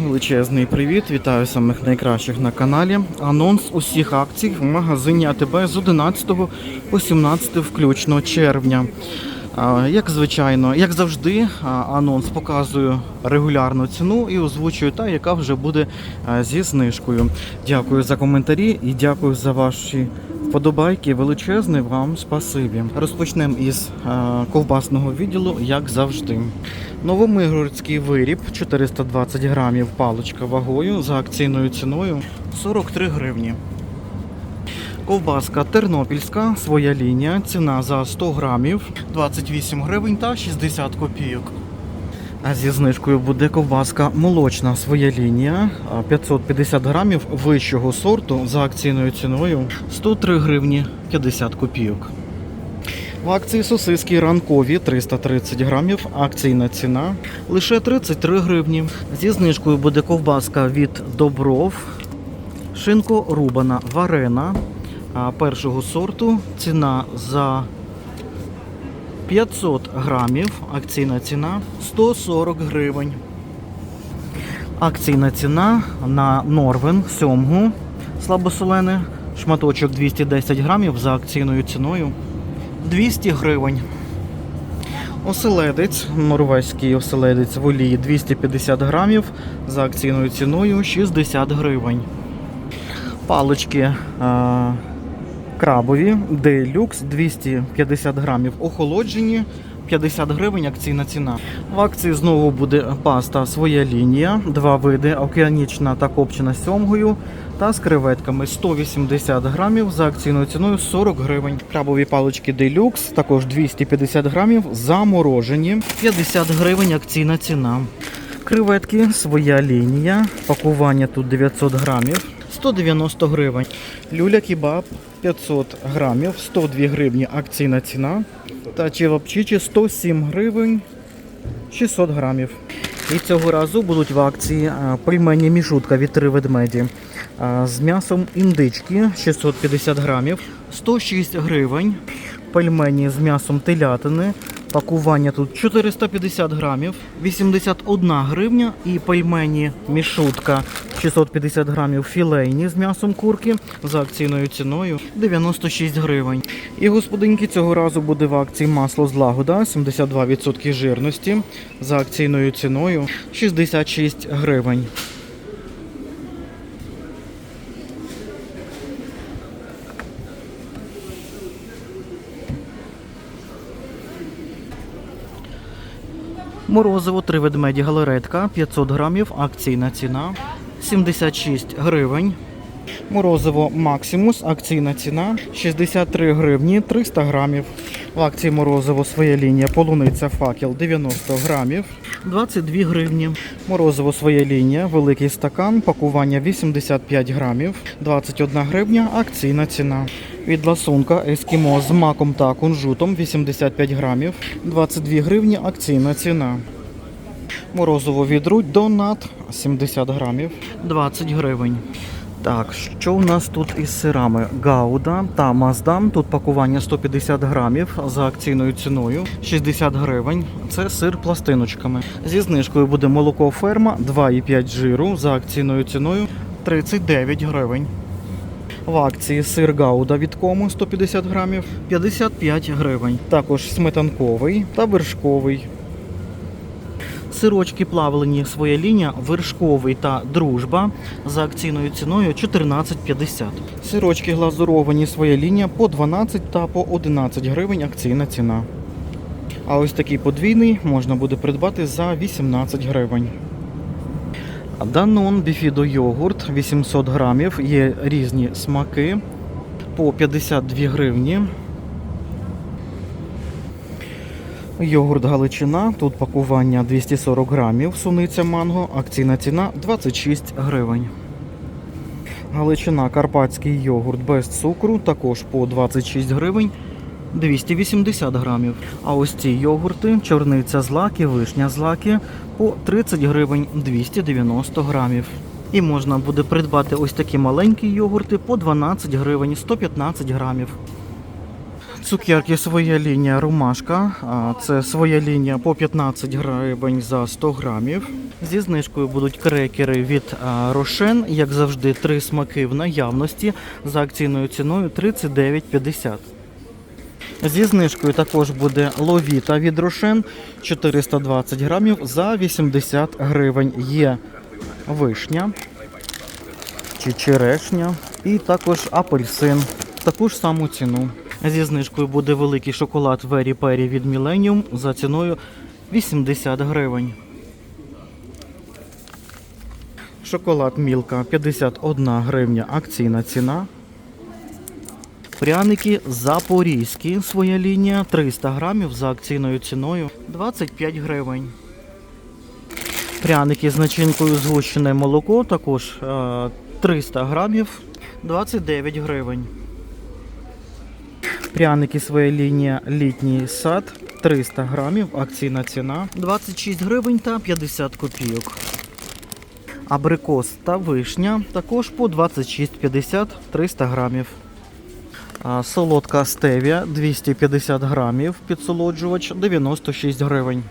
Величезний привіт, вітаю самих найкращих на каналі. Анонс усіх акцій в магазині АТБ з 11 по 17 включно червня. Як звичайно, як завжди, анонс показую регулярну ціну і озвучую та, яка вже буде зі знижкою. Дякую за коментарі і дякую за ваші вподобайки. Величезне вам спасибі. Розпочнемо із ковбасного відділу, як завжди. Новомигородський виріб 420 грамів паличка вагою за акційною ціною 43 гривні. Ковбаска тернопільська, своя лінія, ціна за 100 грамів 28 гривень та 60 копійок. А зі знижкою буде ковбаска молочна своя лінія 550 грамів вищого сорту за акційною ціною 103 гривні 50 копійок. В акції сосиски ранкові 330 грамів, акційна ціна лише 33 гривні. Зі знижкою буде ковбаска від Добров, шинко рубана варена першого сорту. Ціна за 500 грамів, акційна ціна 140 гривень. Акційна ціна на Норвен сьомгу слабосолене, шматочок 210 грамів за акційною ціною 200 гривень. Оселедець, норвезький оселедець в олії 250 грамів за акційною ціною 60 гривень. Палички е, крабові, делюкс 250 грамів охолоджені, 50 гривень акційна ціна. В акції знову буде паста своя лінія, два види океанічна та копчена з сьомгою та з креветками 180 грамів за акційною ціною 40 гривень. Крабові палички делюкс також 250 грамів заморожені, 50 гривень акційна ціна. Креветки своя лінія, пакування тут 900 грамів. 190 гривень. Люля кебаб 500 грамів, 102 гривні акційна ціна. Та чевапчичі 107 гривень 600 грамів. І цього разу будуть в акції пельмені мішутка від три ведмеді з м'ясом індички 650 грамів, 106 гривень. Пельмені з м'ясом телятини. Пакування тут 450 грамів, 81 гривня і пельмені мішутка 650 грамів філейні з м'ясом курки за акційною ціною 96 гривень. І господинки цього разу буде в акції масло злагода 72% жирності за акційною ціною 66 гривень. Морозиво три ведмеді галеретка 500 грамів, акційна ціна 76 гривень. Морозиво Максимус, акційна ціна 63 гривні 300 грамів. В акції морозиво своя лінія полуниця факел 90 грамів 22 гривні. Морозиво своя лінія, великий стакан, пакування 85 грамів 21 гривня, акційна ціна. Від ласунка ескімо з маком та кунжутом 85 грамів 22 гривні, акційна ціна. Морозиво від Рудь Донат 70 грамів 20 гривень. Так, що у нас тут із сирами? Гауда та Маздам. Тут пакування 150 грамів за акційною ціною 60 гривень. Це сир пластиночками. Зі знижкою буде молоко ферма 2,5 жиру за акційною ціною 39 гривень. В акції сир Гауда від кому 150 грамів 55 гривень. Також сметанковий та вершковий. Сирочки плавлені своя лінія, вершковий та дружба за акційною ціною 14,50. Сирочки глазуровані своя лінія по 12 та по 11 гривень акційна ціна. А ось такий подвійний можна буде придбати за 18 гривень. Данон біфідо йогурт 800 грамів. Є різні смаки по 52 гривні. Йогурт Галичина. Тут пакування 240 грамів. Суниця манго. Акційна ціна 26 гривень. Галичина Карпатський йогурт без цукру. Також по 26 гривень. 280 грамів. А ось ці йогурти, чорниця злаки, вишня злаки по 30 гривень 290 грамів. І можна буде придбати ось такі маленькі йогурти по 12 гривень 115 грамів. Цукерки своя лінія Ромашка. Це своя лінія по 15 гривень за 100 грамів. Зі знижкою будуть крекери від Рошен, як завжди, три смаки в наявності за акційною ціною 39,50. Зі знижкою також буде ловіта від Рошен 420 грамів за 80 гривень. Є вишня чи черешня і також апельсин. Таку ж саму ціну. Зі знижкою буде великий шоколад Very Perry від Millennium за ціною 80 гривень. Шоколад Мілка 51 гривня акційна ціна. Пряники Запорізькі, своя лінія 300 грамів за акційною ціною 25 гривень. Пряники з начинкою згущене молоко також е, 300 грамів 29 гривень. Пряники своя лінія літній сад 300 грамів, акційна ціна 26 гривень та 50 копійок. Абрикос та вишня також по 26,50 300 грамів. Солодка стевія 250 грамів, підсолоджувач 96 гривень.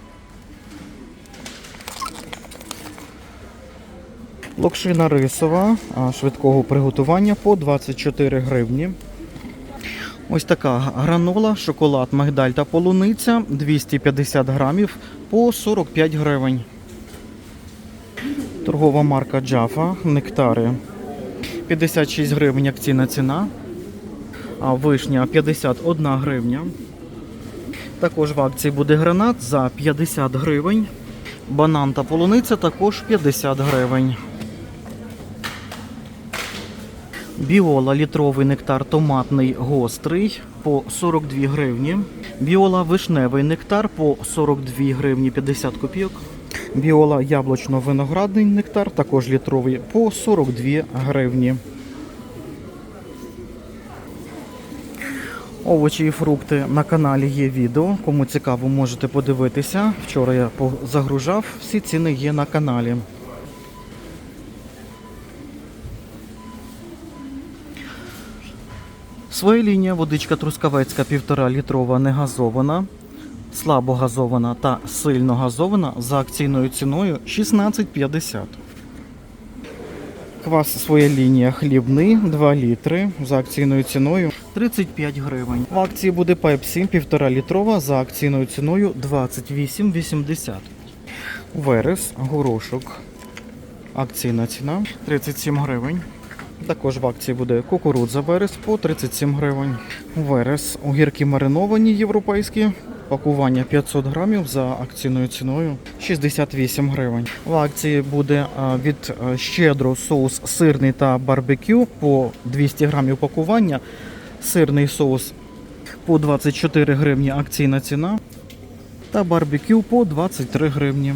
Локшина рисова швидкого приготування по 24 гривні. Ось така гранола, шоколад, мигдаль та полуниця 250 грамів по 45 гривень. Торгова марка Джафа, нектари 56 гривень акційна ціна. Вишня 51 гривня. Також в акції буде гранат за 50 гривень. Банан та полуниця також 50 гривень. Біола літровий нектар томатний гострий по 42 гривні. Біола вишневий нектар по 42 гривні 50 копійок. Біола яблучно-виноградний нектар, також літровий по 42 гривні. Овочі і фрукти на каналі є відео. Кому цікаво, можете подивитися. Вчора я загружав, всі ціни є на каналі. Своя лінія водичка трускавецька 1,5 літрова негазована, слабогазована та сильно газована за акційною ціною 16,50. Квас своя лінія хлібний 2 літри за акційною ціною 35 гривень. В акції буде Пепсі 1,5 літрова за акційною ціною 28,80. Верес, горошок. Акційна ціна 37 гривень. Також в акції буде кукурудза верес по 37 гривень. Верес, огірки мариновані європейські. Пакування 500 грамів за акційною ціною 68 гривень. В акції буде від а, щедро соус сирний та барбекю по 200 грамів пакування. Сирний соус по 24 гривні акційна ціна. Та барбекю по 23 гривні.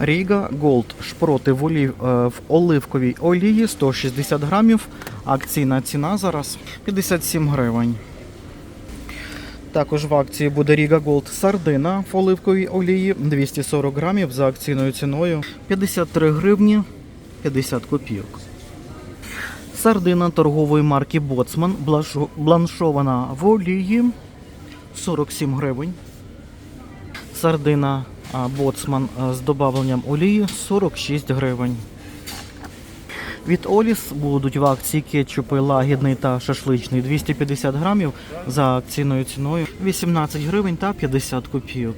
Ріга Голд шпроти в, олів, е, в оливковій олії 160 грамів. Акційна ціна зараз 57 гривень. Також в акції буде Ріга Голд сардина в оливковій олії 240 грамів за акційною ціною 53 гривні 50 копійок. Сардина торгової марки Боцман бланшована в олії 47 гривень. Сардина Боцман з додавленням олії 46 гривень. Від Оліс будуть в акції кетчупи лагідний та шашличний 250 грамів за акційною ціною 18 гривень та 50 копійок.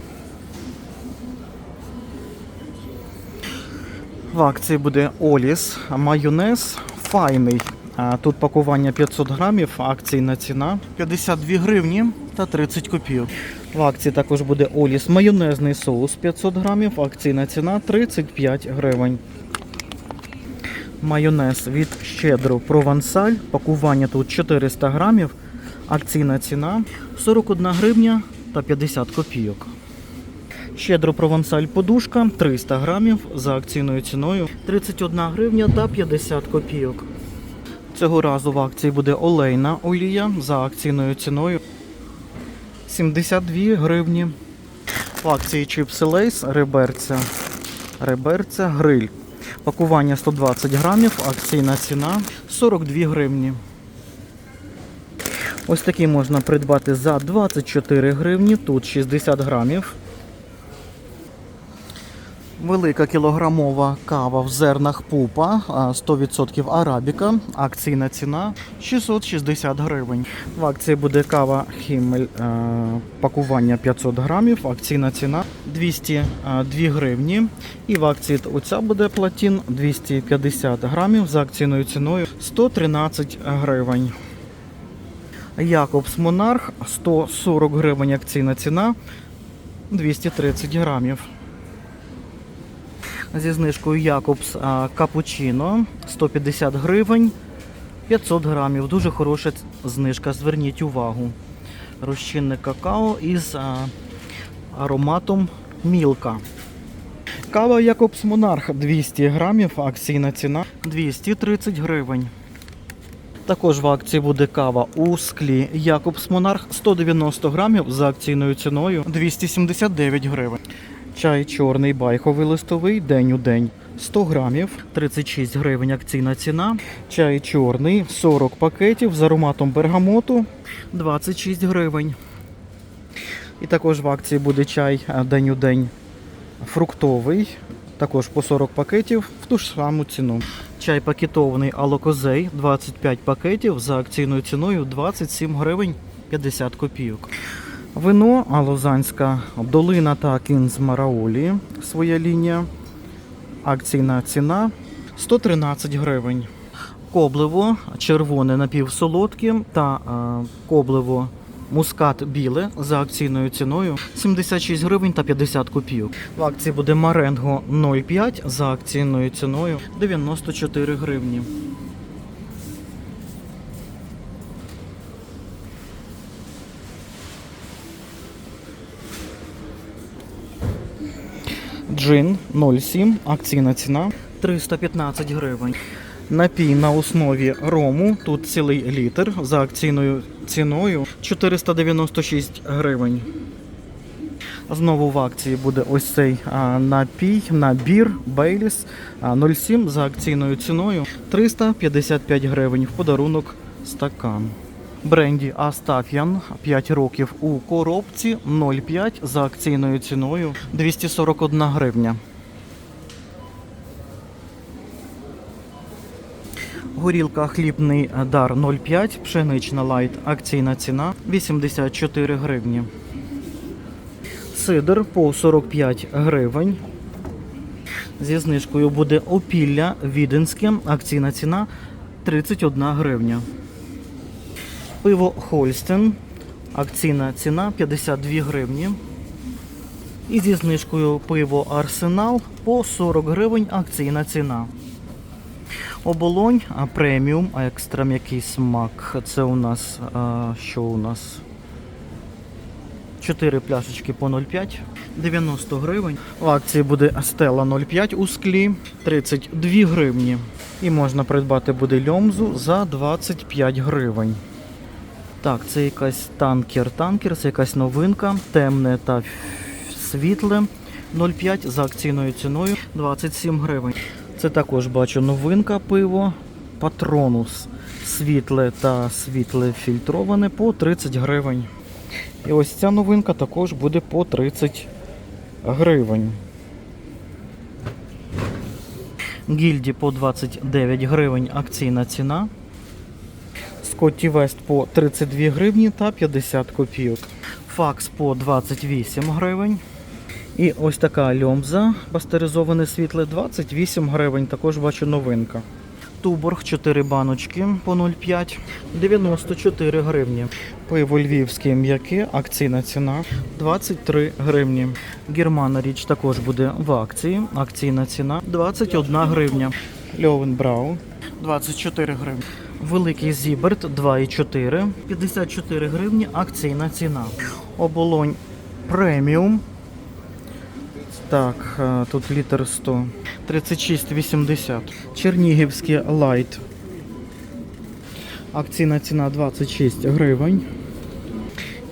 В акції буде Оліс, майонез файний. А, Тут пакування 500 грамів, акційна ціна 52 гривні та 30 копійок. В акції також буде Оліс майонезний соус 500 грамів, акційна ціна 35 гривень. Майонез від щедро провансаль. Пакування тут 400 грамів. Акційна ціна 41 гривня та 50 копійок. Щедро провансаль подушка 300 грамів за акційною ціною 31 гривня та 50 копійок. Цього разу в акції буде олейна олія за акційною ціною 72 гривні. В акції чипси лейс реберця. Реберця гриль. Пакування 120 грамів, акційна ціна 42 гривні. Ось такі можна придбати за 24 гривні, тут 60 грамів. Велика кілограмова кава в зернах пупа, 100% арабіка. Акційна ціна 660 гривень. В акції буде кава Хімель е, пакування 500 грамів. Акційна ціна 202 гривні. І в акції оця буде платін 250 грамів за акційною ціною 113 гривень. Якобс Монарх 140 гривень акційна ціна 230 грамів. Зі знижкою Якобс Капучино 150 гривень 500 грамів. Дуже хороша знижка, зверніть увагу. Розчинне какао із ароматом мілка. Кава Якобс Монарх 200 грамів, акційна ціна 230 гривень. Також в акції буде кава у склі Якобс Монарх 190 грамів за акційною ціною 279 гривень. Чай чорний байховий листовий день у день 100 грамів 36 гривень акційна ціна. Чай чорний 40 пакетів з ароматом бергамоту 26 гривень. І також в акції буде чай день у день фруктовий, також по 40 пакетів в ту ж саму ціну. Чай пакетований Алокозей 25 пакетів за акційною ціною 27 гривень 50 копійок. Вино Алозанська долина та кінз Мараолі. Своя лінія. Акційна ціна 113 гривень. Коблево червоне напівсолодке та е, коблево мускат біле за акційною ціною 76 гривень та 50 копійок. В акції буде Маренго 0,5 за акційною ціною 94 гривні. Джин 0,7, акційна ціна 315 гривень. Напій на основі рому, тут цілий літр за акційною ціною 496 гривень. Знову в акції буде ось цей напій, набір Бейліс 0,7 за акційною ціною 355 гривень в подарунок стакан. Бренді Астаф'ян 5 років у коробці 0,5 за акційною ціною 241 гривня. Горілка хлібний дар 0,5, пшенична лайт, акційна ціна 84 гривні. Сидр по 45 гривень. Зі знижкою буде опілля віденське, акційна ціна 31 гривня. Пиво Хольстен, акційна ціна 52 гривні. І зі знижкою пиво Арсенал по 40 гривень, акційна ціна. Оболонь преміум, а екстра м'який смак. Це у нас а, що у нас? 4 пляшечки по 0,5, 90 гривень. В акції буде Стела 0,5 у склі, 32 гривні. І можна придбати буде льомзу за 25 гривень. Так, це якась танкер. Танкер, це якась новинка, темне та світле. 0,5 за акційною ціною 27 гривень. Це також бачу новинка пиво. Патронус. Світле та світле фільтроване по 30 гривень. І ось ця новинка також буде по 30 гривень. Гільді по 29 гривень акційна ціна. Скотті Вест по 32 гривні та 50 копійок. Факс по 28 гривень. І ось така льомза пастеризоване світле 28 гривень. Також бачу новинка. Туборг 4 баночки по 0,5 94 гривні. Пиво львівське м'яке, акційна ціна 23 гривні. Германа річ також буде в акції. Акційна ціна 21 гривня. Льовенбрау 24 гривні. Великий Зіберт 2,4 54 гривні. Акційна ціна. Оболонь преміум так, е, тут літр 100. 36,80. Чернігівський лайт. Акційна ціна 26 гривень.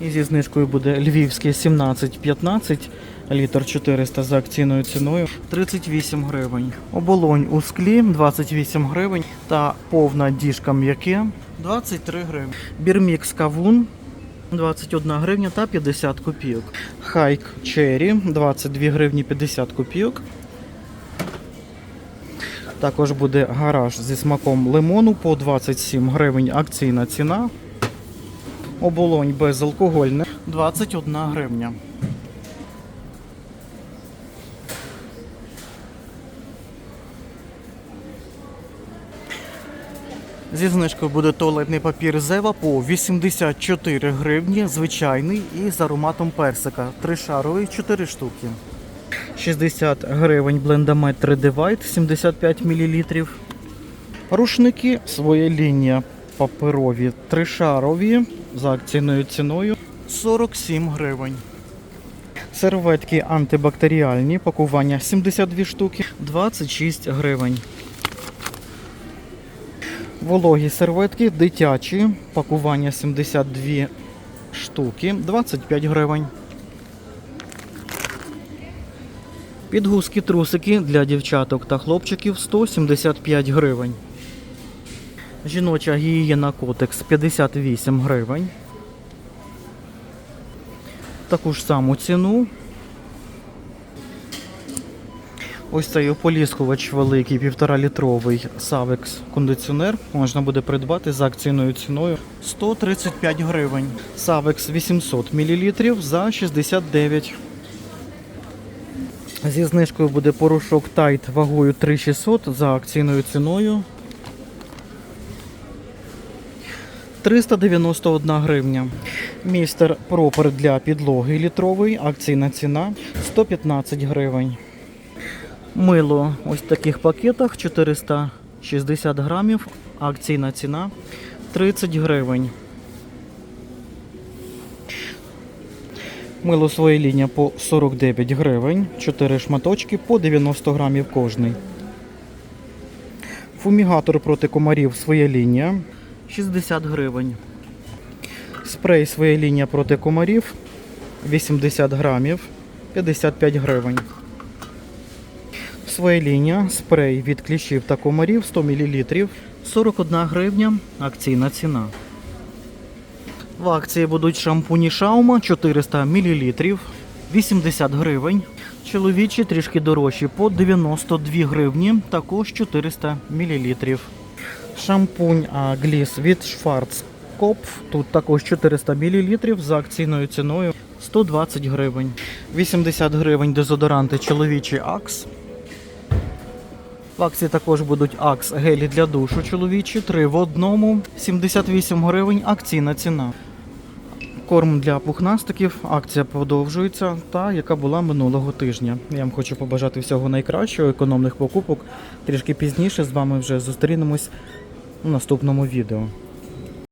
І зі знижкою буде львівський 17,15. Літр 400 за акційною ціною 38 гривень. Оболонь у склі 28 гривень та повна діжка м'яке 23 гривні. Бірмікс кавун 21 гривня та 50 копійок. Хайк Черрі 22 гривні 50 копійок. Також буде гараж зі смаком лимону по 27 гривень акційна ціна. Оболонь безалкогольне 21 гривня. Зі знижкою буде туалетний папір Зева по 84 гривні, звичайний і з ароматом персика. Тришаровий 4 штуки. 60 гривень блендамет 3D White 75 мл. Рушники своя лінія паперові тришарові за акційною ціною 47 гривень. Серветки антибактеріальні, пакування 72 штуки 26 гривень. Вологі серветки дитячі, пакування 72 штуки 25 гривень. Підгузки трусики для дівчаток та хлопчиків 175 гривень. Жіноча гігієна котекс 58 гривень. Таку ж саму ціну. Ось цей ополіскувач великий, 1,5 літровий Savex кондиціонер можна буде придбати за акційною ціною 135 гривень. Savex 800 мл за 69 Зі знижкою буде порошок Tide вагою 3600 за акційною ціною 391 гривня. Містер Пропер для підлоги літровий, акційна ціна 115 гривень. Мило ось в таких пакетах 460 грамів, акційна ціна 30 гривень. Мило своє лінія по 49 гривень, 4 шматочки по 90 грамів кожний. Фумігатор проти комарів своя лінія 60 гривень. Спрей своя лінія проти комарів 80 грамів 55 гривень. Своя лінія спрей від кліщів та комарів 100 мл 41 гривня акційна ціна. В акції будуть шампуні Шаума 400 мл 80 гривень. Чоловічі трішки дорожчі по 92 гривні, також 400 мл. Шампунь Гліс від Schwarzkopf, тут також 400 мл за акційною ціною 120 гривень. 80 гривень дезодоранти чоловічі Акс. В акції також будуть Акс гелі для душу чоловічі, 3 в одному, 78 гривень акційна ціна. Корм для пухнастиків, акція продовжується, та яка була минулого тижня. Я вам хочу побажати всього найкращого, економних покупок. Трішки пізніше з вами вже зустрінемось у наступному відео.